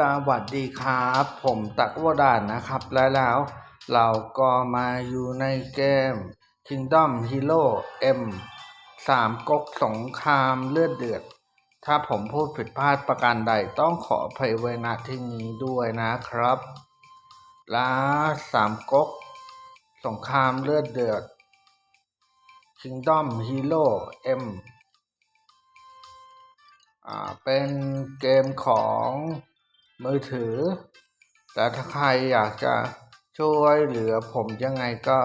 สวัสดีครับ ผมตักวดานนะครับ และแล้วเราก็มาอยู่ในเกม Kingdom Hero M สามก๊กสงครามเลือดเดือด ถ้าผมพูดผิดพลาดประการใดต้องขออภัยไว้ณที่นี้ด้วยนะครับ และสามก๊กสงครามเลือดเดือด Kingdom Hero M อ่าเป็นเกมของ มือถือ แต่ถ้าใครอยากจะช่วยเหลือผมยังไงก็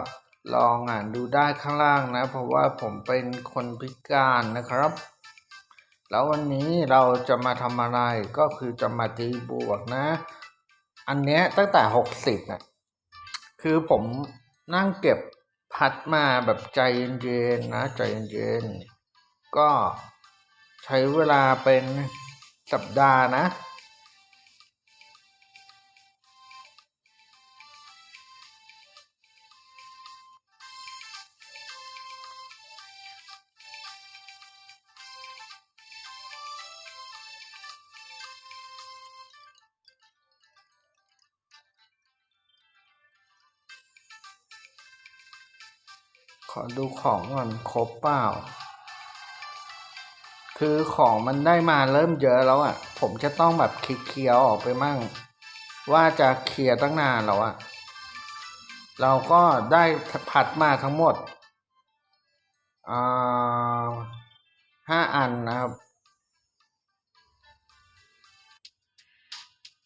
ลองอ่านดูได้ข้างล่างนะ เพราะว่าผมเป็นคนพิการนะครับ แล้ววันนี้เราจะมาทำอะไรก็คือจะมาตีบวกนะ อันเนี้ยตั้งแต่หกสิบนะคือผมนั่งเก็บพัดมาแบบใจเย็นๆนะ ใจเย็นๆก็ใช้เวลาเป็นสัปดาห์นะ อดูของก่อนครบเปล่า คือของมันได้มาเริ่มเยอะแล้วอะ่ะ ผมจะต้องแบบเคลียร์ออกไปมั่ง ว่าจะเคลียร์ตั้งนานแล้วอะ่ะ เราก็ได้ผัดมาทั้งหมดอ่าห้าอันนะครับ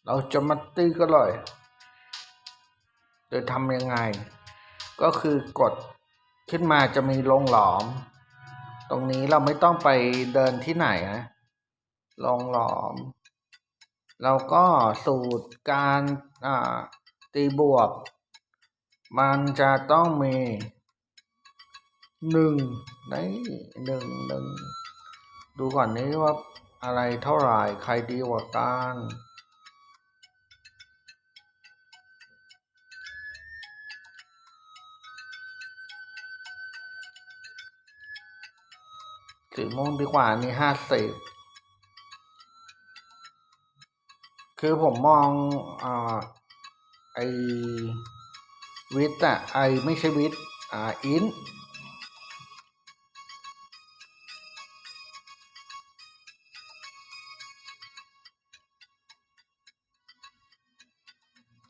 เราจะมาตีก็เลยโดยทำยังไง ก็คือกด ขึ้นมาจะมีลงหลอม ตรงนี้เราไม่ต้องไปเดินที่ไหนนะลงหลอม เราก็สูตรการตีบวก มันจะต้องมีหนึ่งในหนึ่งหนึ่งดูก่อนนี้ว่าอะไรเท่าไหร่ใครดีกว่ากัน สีม่วงดีกว่าอันนี่ห้าสิบคือผมมองอ่าไอวิทอะไอไม่ใช่วิทอ่าอิน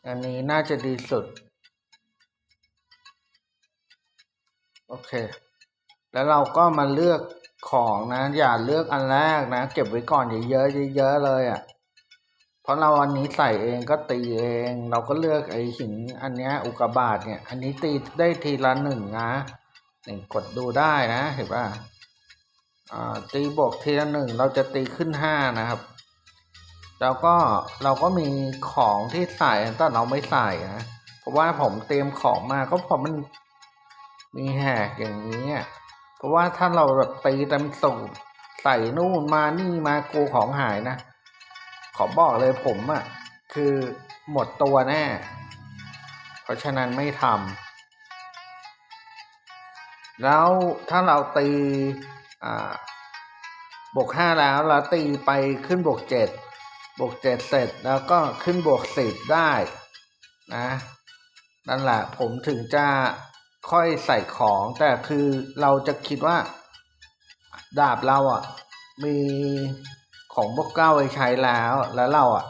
อันนี้น่าจะดีสุด โอเค แล้วเราก็มาเลือก ของนะ อย่าเลือกอันแรกนะ เก็บไว้ก่อนเยอะๆเยอะๆเลยอะ่ะเพราะเราอันนี้ใส่เองก็ตีเอง เราก็เลือกไอ้หินอันเนี้ยอุกบาตเนี่ย อันนี้ตีได้ทีละหนึ่งนะนี่กดดูได้นะ เห็นป่ะอ่าตีบวกทีละหนึ่งเราจะตีขึ้นห้านะครับ แล้วก็เราก็มีของที่ใส่แต่เราไม่ใส่นะเพราะว่าผมเตรียมของมาก็เพราะมันมีแหกอย่างนี้อะ ราะว่าถ้าเราแบบตีเต็มสูตรใส่นู่นมานี่มากูของหายนะ ขอบอกเลยผมอะ่ะ คือหมดตัวแน่ เพราะฉะนั้นไม่ทำแล้วถ้าเราตีบวกห้าแล้วเราตีไปขึ้นบวกเจ็ดบวกเจ็ดเสร็จแล้วก็ขึ้นบวกสิบได้นะนั่นแหละผมถึงจะ ค่อยใส่ของ แต่คือเราจะคิดว่า ดาบเราอะ มีของบวกเก้าไว้ใช้แล้ว แล้วเราอะ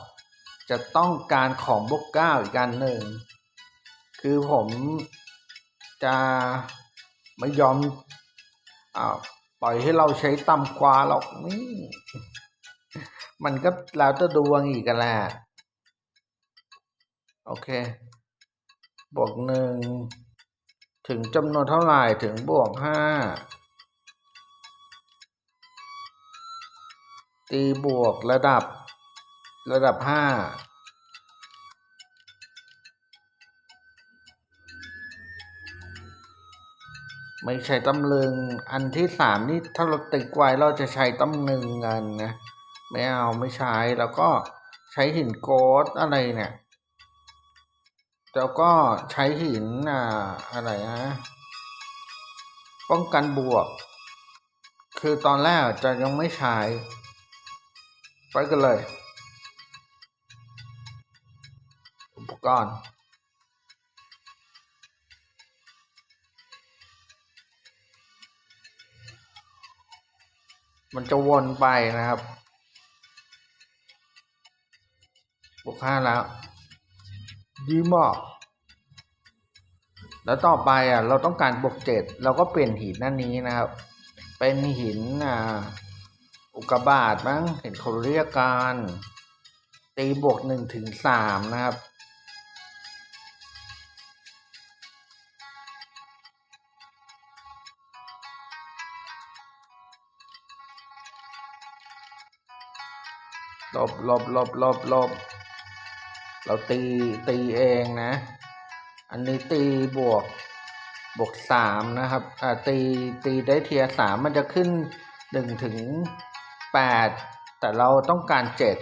จะต้องการของบวกเก้าอีกการหนึ่ง คือผมจะไม่ยอมอ่าปล่อยให้เราใช้ต่ำกว่าหรอกนี่ มันก็แล้วจะดวงอีกกันแหละโอเค บวกหนึ่ง ถึงจำนวนเท่าไหร่ถึงบวกห้าตีบวกระดับระดับห้าไม่ใช่ตำลึง อันที่สามนี่ถ้าเราติดไว้เราจะใช้ตำลึงกันนะ ไม่เอาไม่ใช้แล้วก็ใช้หินโกดอะไรเนี่ย แล้วก็ใช้หินอ่าอะไรนะ ป้องกันบวก คือตอนแรกจะยังไม่ใช้ ไปกันเลย อุปก่อนมันจะวนไปนะครับ บวกห้าแล้ว ดีมากแล้วต่อไปอะเราต้องการบวกเจ็ดเราก็เปลี่ยนหินนั่นนี้นะครับ เป็นหินอ่าอุกบาตมั้งเห็นเขาเรียกกันตีบวกหนึ่งถึงสามนะครับ ลบลบลบลบลบ เราตีตีเองนะ อันนี้ตีบวกบวกสามนะครับอ่าตีตีได้เทียร์สามมันจะขึ้นหนึ่งถึงแปดแต่เราต้องการเจ็ด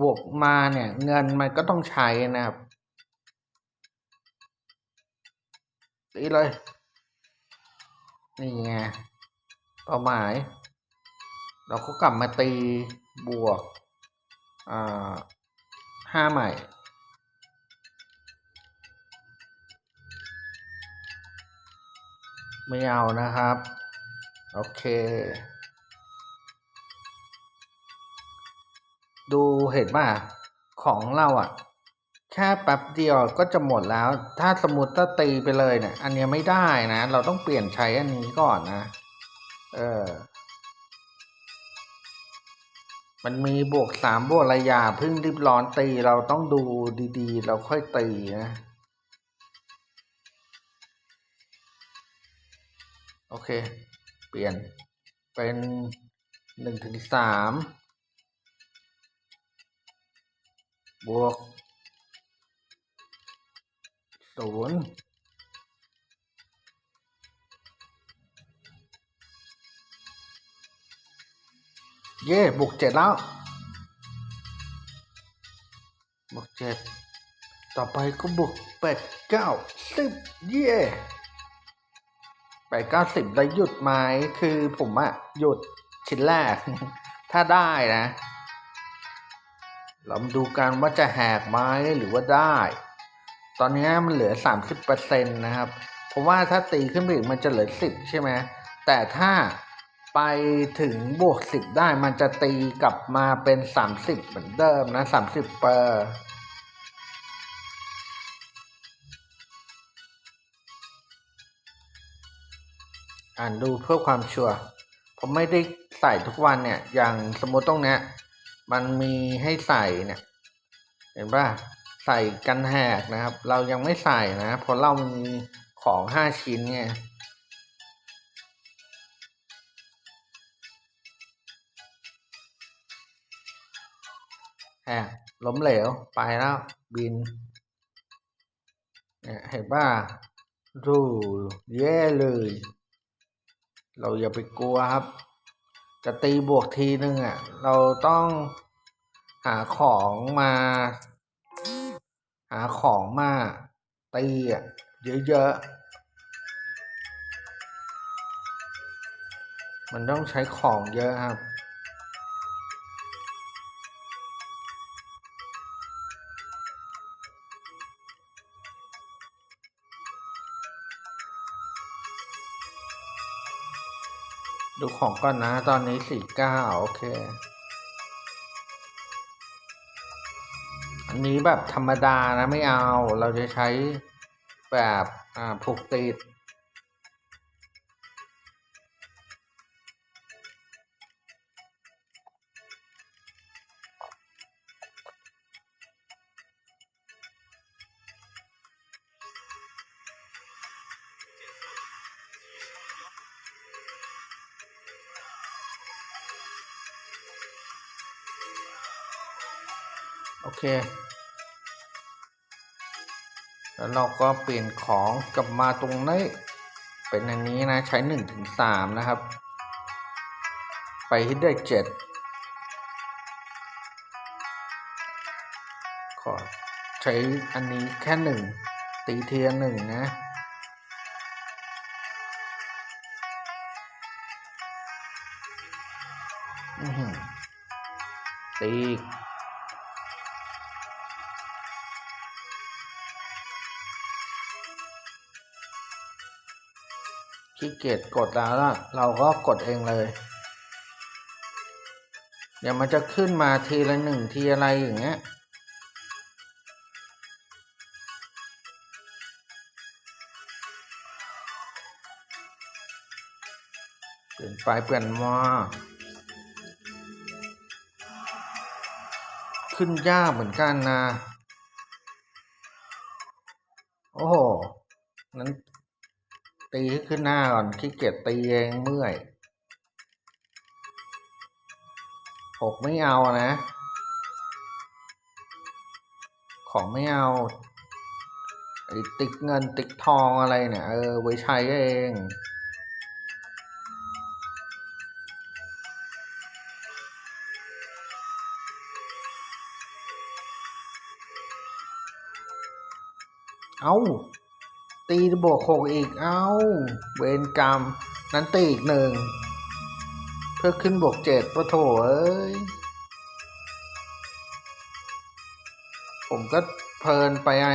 บวกมาเนี่ย เงินมันก็ต้องใช้นะครับตีเลย นี่ไงเป้าหมาย เราก็กลับมาตีบวกอ่าห้าใหม่ไม่เอานะครับ โอเค ดูเห็นป่ะของเราอะ แค่แป๊บเดียวก็จะหมดแล้ว ถ้าสมมติถ้าตีไปเลยเนี่ย อันนี้ไม่ได้นะ เราต้องเปลี่ยนใช้อันนี้ก่อนนะ เออ มันมีบวกสามบวกอะย่าเพึ่งรีบร้อนตีเราต้องดูดีๆ เราค่อยตีนะโอเค เปลี่ยนเป็นหนึ่งถึงสาม บวกศูนย์เย่บวกเจ็ดแล้วบวกเจ็ดต่อไปก็บวกแปดเก้าสิบเย่แปดเก้าสิบแล้วหยุดไหมคือผมอะหยุดชิ้นแรก ถ้าได้นะ เรามาดูกันว่าจะแหกไหมหรือว่าได้ ตอนนี้มันเหลือสามสิบเปอร์เซ็นต์นะครับ เพราะว่าถ้าตีขึ้นไปอีกมันจะเหลือสิบใช่ไหม แต่ถ้าไปถึงบวกสิบได้มันจะตีกลับมาเป็นสามสิบเหมือนเดิมนะสามสิบเปอร์อ่านดูเพื่อความชัวร์ผมไม่ได้ใส่ทุกวันเนี่ย อย่างสมมติตรงเนี้ย มันมีให้ใส่เนี่ย เห็นป่ะใส่กันแหกนะครับ เรายังไม่ใส่นะเพราะเรามีของห้าชิ้นไงแหกล้มเหลวไปแล้วบินเนี่ยเห็นป่ะดูแย่เลย เราอย่าไปกลัวครับ จะตีบวกทีหนึ่งอะ เราต้องหาของมา หาของมาตีอะเยอะๆ มันต้องใช้ของเยอะครับ ดูของก่อนนะ ตอนนี้สี่เก้าโอเค อันนี้แบบธรรมดานะไม่เอา เราจะใช้แบบ อ่าผูกติด โอเค แล้วเราก็เปลี่ยนของกลับมาตรงนี้เป็นอันนี้นะ ใช้หนึ่งถึงสามนะครับ ไปให้ได้เจ็ดขอใช้อันนี้แค่หนึ่งตีเทียหนึ่งนะอือหือตี ขี้เกียจกดแล้วล่ะเราก็กดเองเลย เดี๋ยวมันจะขึ้นมาทีละหนึ่งทีอะไรอย่างเงี้ยเปลี่ยนไปเปลี่ยนมาขึ้นยากเหมือนกันนะ โอ้โหนั้น ตีขึ้นหน้าก่อนขี้เกียจตีเองเมื่อยหกไม่เอานะ ของไม่เอาไอ้ติ๊กเงินติ๊กทองอะไรเนี่ย เออไว้ใช้เองเอา ตีบวกหกอีก เอาเวรกรรม นั้นตีอีกหนึ่ง เพื่อขึ้นบวกเจ็ดปะโถเอ้ย ผมก็เพลินไปไอ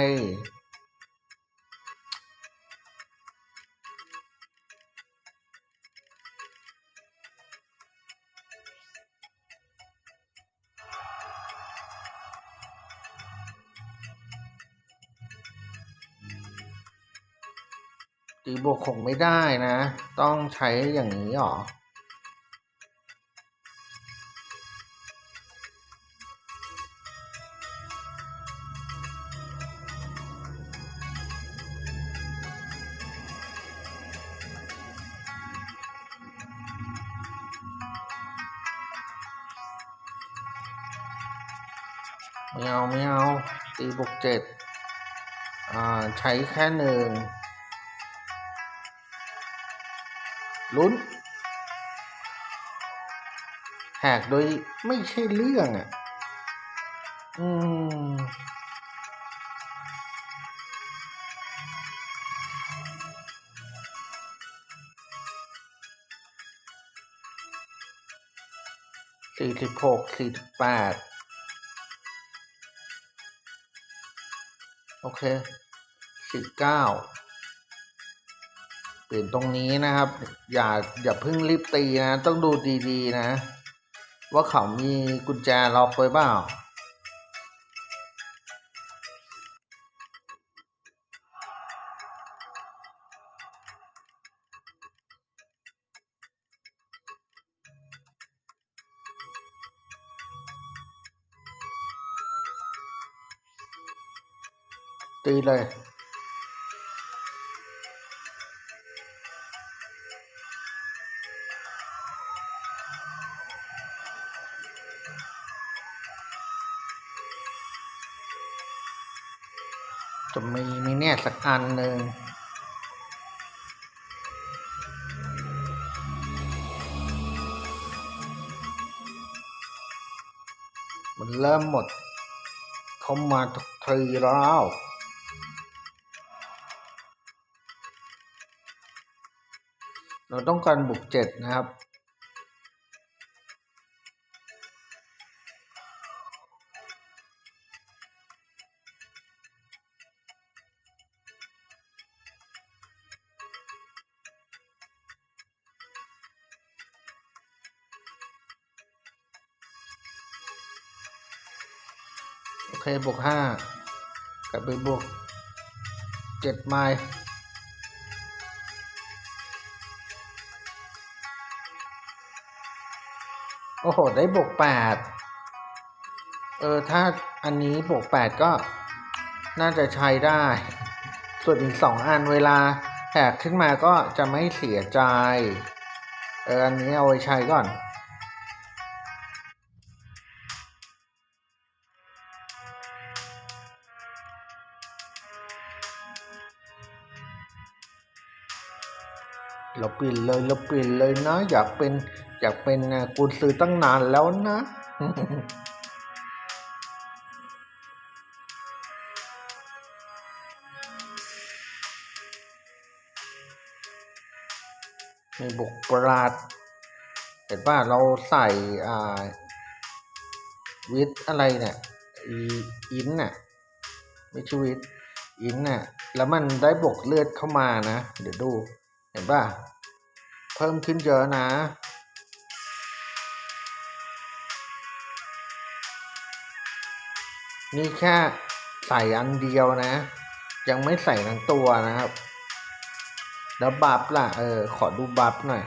ตีบวกหกไม่ได้นะ ต้องใช้อย่างนี้หรอไม่เอาไม่เอาตีบวกเจ็ดอ่าใช้แค่หนึ่ง ลุ้นแหกโดยไม่ใช่เรื่องอะ อืม สี่สิบหก สี่สิบแปด โอเค สี่เก้า เปลี่ยนตรงนี้นะครับ อย่าอย่าเพิ่งรีบตีนะ ต้องดูดีๆนะ ว่าเขามีกุญแจล็อกไว้เปล่าตีเลย จะมีมีเนี่ยสักอันหนึ่งมันเริ่มหมด เข้ามาทุกทีแล้วเราต้องการบุกเจ็ดนะครับ เคบวกห้ากลับไปบวกเจ็ดไม้โอ้โห ได้บวกแปดเออ ถ้าอันนี้บวกแปดก็น่าจะใช้ได้ ส่วนอีกสองอันเวลาแหกขึ้นมาก็จะไม่เสียใจ เออ อันนี้เอาไว้ใช้ก่อน เปลี่ยนเลยเราเปลี่ยนเลยนะ อยากเป็นอยากเป็นกุญซือตั้งนานแล้วนะมีบุกปราดเห็นป่ะเราใส่อ่าวิทอะไรเนี่ยอินน่ะไม่ใช่วิทอินน่ะแล้วมันได้บวกเลือดเข้ามานะ เดี๋ยวดู เห็นป่ะ เพิ่มขึ้นเยอะนะ นี่แค่ใส่อันเดียวนะ ยังไม่ใส่ทั้งตัวนะครับ แล้วบัฟล่ะ เออ ขอดูบัฟหน่อย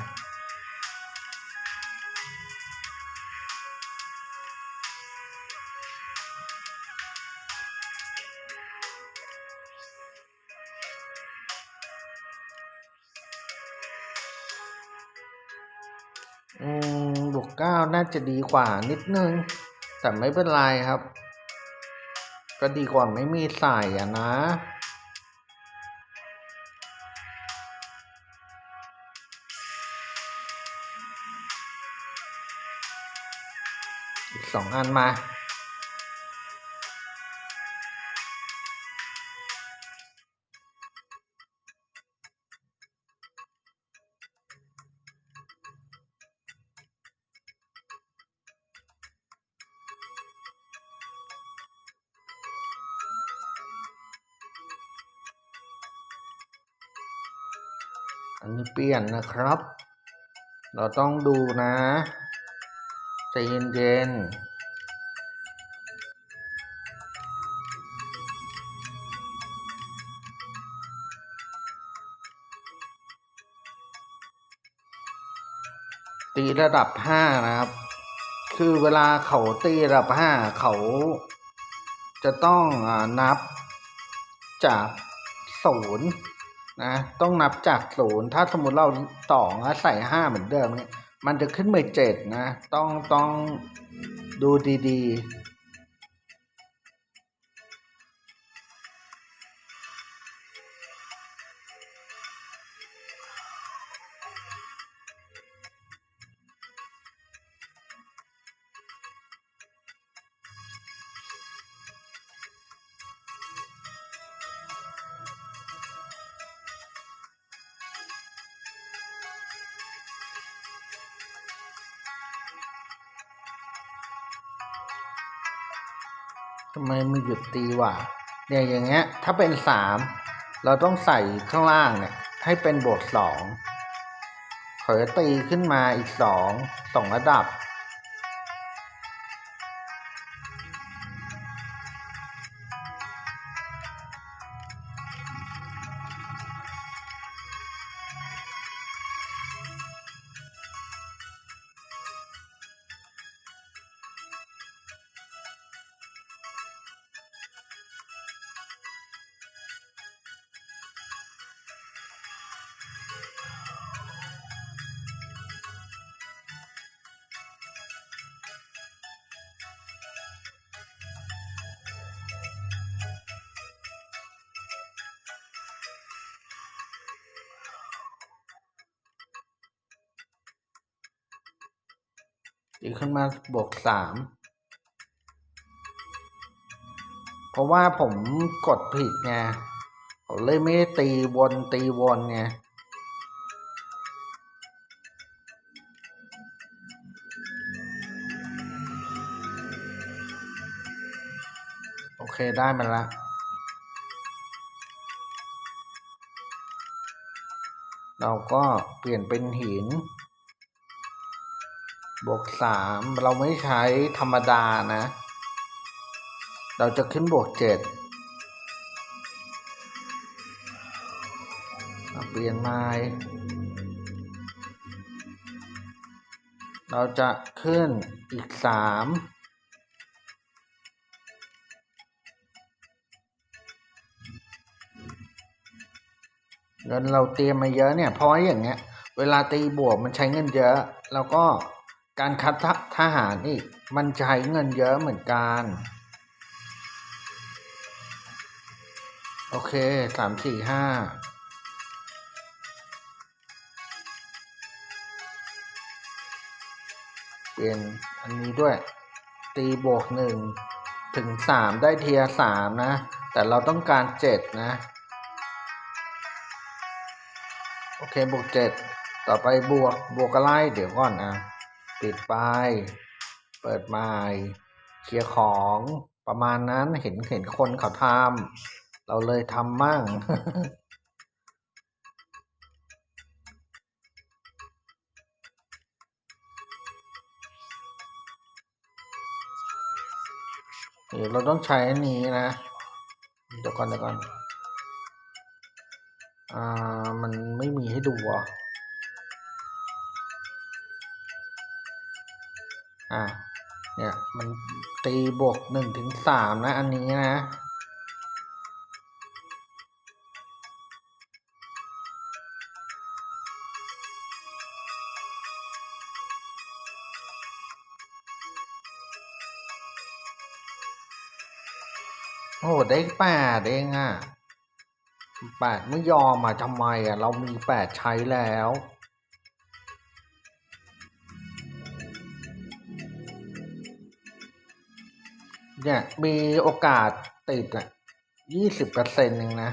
อืมบวกเก้าน่าจะดีกว่านิดนึง แต่ไม่เป็นไรครับ ก็ดีกว่าไม่มีใส่อะนะอีกสองอันมา อันนี้เปลี่ยนนะครับ เราต้องดูนะใจเย็นๆตีระดับห้านะครับ คือเวลาเขาตีระดับห้าเขาจะต้องนับจากศูนย์ นะต้องนับจากศูนย์ถ้าสมมติเราสองแล้วใส่ห้าเหมือนเดิมเนี่ยมันจะขึ้นไปเจ็ดนะ ต้องต้องดูดีๆ ทำไมมันหยุดตีวะเนี่ยอย่างเงี้ย ถ้าเป็นสามเราต้องใส่ข้างล่างเนี่ย ให้เป็นบทสองเขยตีขึ้นมาอีกสองสองระดับ ตีขึ้นมาบวกสามเพราะว่าผมกดผิดไงผมเลยไม่ได้ตีวนตีวนไงโอเคได้มันละเราก็เปลี่ยนเป็นหิน บวกสามเราไม่ใช้ธรรมดานะ เราจะขึ้นบวกเจ็ดเปลี่ยนไม้เราจะขึ้นอีกสามเงินเราเตรียมมาเยอะเนี่ยเพราะอย่างเงี้ย เวลาตีบวกมันใช้เงินเยอะ แล้วก็ การคัดท,ทหารนี่มันใช้เงินเยอะเหมือนกัน โอเคสามสี่ห้าเปลี่ยนอันนี้ด้วย ตีบวกหนึ่งถึงสามได้เทียสามนะ แต่เราต้องการเจ็ดนะ โอเคบวกเจ็ดต่อไปบวกบวกอะไรเดี๋ยวก่อนนะ ปิดไป เปิดใหม่เคลียร์ของประมาณนั้นเห็นเห็นคนเขาทำเราเลยทำมั่งเดี๋ยวเราต้องใช้อันนี้นะ เดี๋ยวก่อนเดี๋ยวก่อน อ่า มันไม่มีให้ดูอะ อ่าเนี่ยมันตีบวกหนึ่งถึงสามนะอันนี้นะโอ้โหได้แปดเองอะแปดไม่ยอมอะทำไมอะ เรามีแปดใช้แล้ว เนี่ยมีโอกาสติดอะยี่สิบเปอร์เซ็นต์เองนะ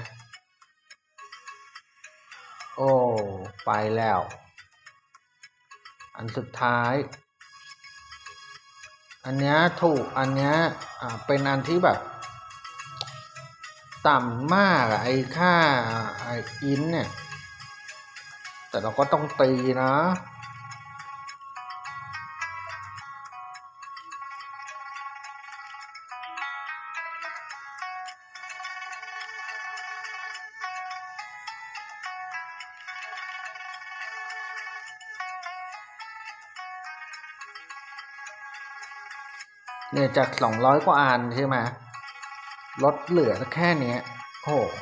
โอ้ ไปแล้ว อันสุดท้าย อันเนี้ยถูกอันเนี้ยอ่าเป็นอันที่แบบ ต่ำมากอะไอ้ค่าไอ้อินเนี่ย แต่เราก็ต้องตีนะ เนี่ยจากสองร้อยกว่าอันใช่ไหมลดเหลือแค่เนี้ยโอ้โห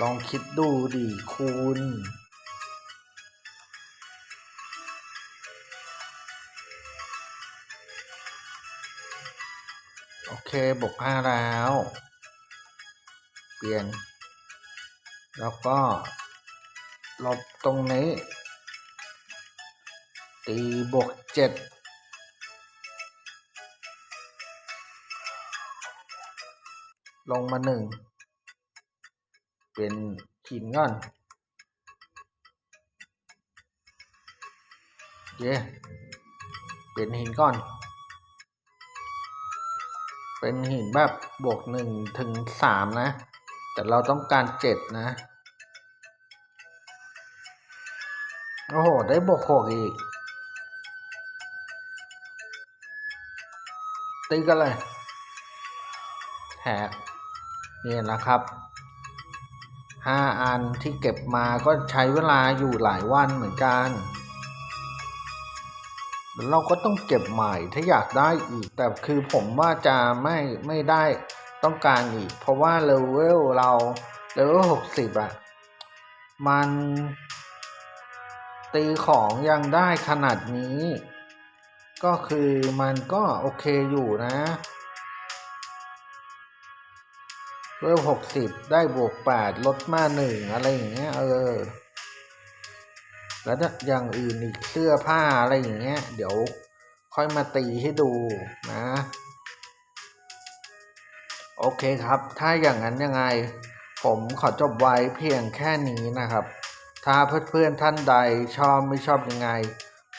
ลองคิดดูดิคุณโอเคบวกห้าแล้ว เปลี่ยน แล้วก็ ลบตรงนี้ ตีบวกเจ็ด ลงมาหนึ่งเป็นหินก่อนเยเป็นหินก่อน เป็นหินแบบบวกหนึ่งถึงสามนะ แต่เราต้องการเจ็ดนะ โอ้โห ได้บวกหกอีก ตีกันเลยแหก นี่นะครับห้าอันที่เก็บมาก็ใช้เวลาอยู่หลายวันเหมือนกัน เราก็ต้องเก็บใหม่ถ้าอยากได้อีก แต่คือผมว่าจะไม่ไม่ได้ต้องการอีก เพราะว่าเลเวลเราเลเวลหกสิบอะมันตีของยังได้ขนาดนี้ ก็คือมันก็โอเคอยู่นะ เวลหกสิบได้บวกแปดลดมาหนึ่งอะไรอย่างเงี้ยเออ แล้วอย่างอื่นอีกเสื้อผ้าอะไรอย่างเงี้ย เดี๋ยวค่อยมาตีให้ดูนะ โอเคครับ ถ้าอย่างนั้นยังไง ผมขอจบไว้เพียงแค่นี้นะครับ ถ้าเพื่อนๆท่านใดชอบไม่ชอบยังไง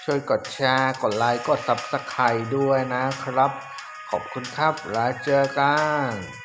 ช่วยกดแชร์ กดไลค์ กด Subscribe ด้วยนะครับ ขอบคุณครับแล้วเจอกัน